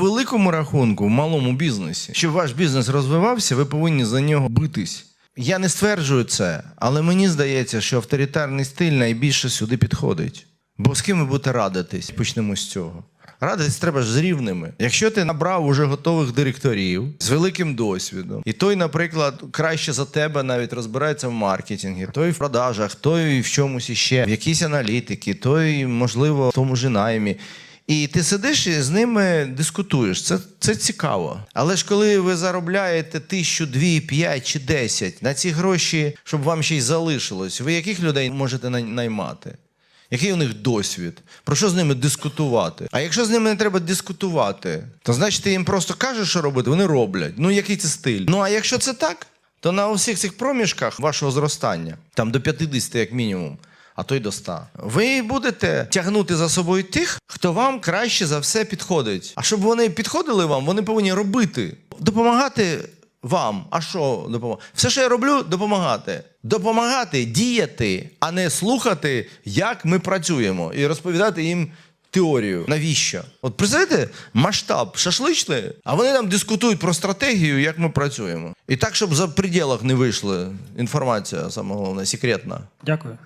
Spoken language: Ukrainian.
великому рахунку, в малому бізнесі, щоб ваш бізнес розвивався, ви повинні за нього битись. Я не стверджую це, але мені здається, що авторитарний стиль найбільше сюди підходить. Бо з ким ви будете радитись? Почнемо з цього. Радитись треба ж з рівними. Якщо ти набрав уже готових директорів з великим досвідом, і той, наприклад, краще за тебе навіть розбирається в маркетингі, той в продажах, той в чомусь іще, в якійсь аналітики, той, можливо, в тому ж наймі. І ти сидиш і з ними дискутуєш. Це, це цікаво. Але ж коли ви заробляєте тисячу, дві, п'ять чи десять на ці гроші, щоб вам ще й залишилось, ви яких людей можете най- наймати? Який у них досвід? Про що з ними дискутувати? А якщо з ними не треба дискутувати, то значить ти їм просто кажеш, що робити, вони роблять. Ну який це стиль? Ну а якщо це так, то на усіх цих проміжках вашого зростання, там до 50 як мінімум, а то й до 100, ви будете тягнути за собою тих, хто вам краще за все підходить. А щоб вони підходили вам, вони повинні робити, допомагати вам. А що допомагати? Все, що я роблю, допомагати. Допомагати, діяти, а не слухати, як ми працюємо, і розповідати їм теорію. Навіщо? От представляєте, масштаб шашличний, а вони там дискутують про стратегію, як ми працюємо. І так, щоб за пределах не вийшла інформація, саме головне, секретна. Дякую.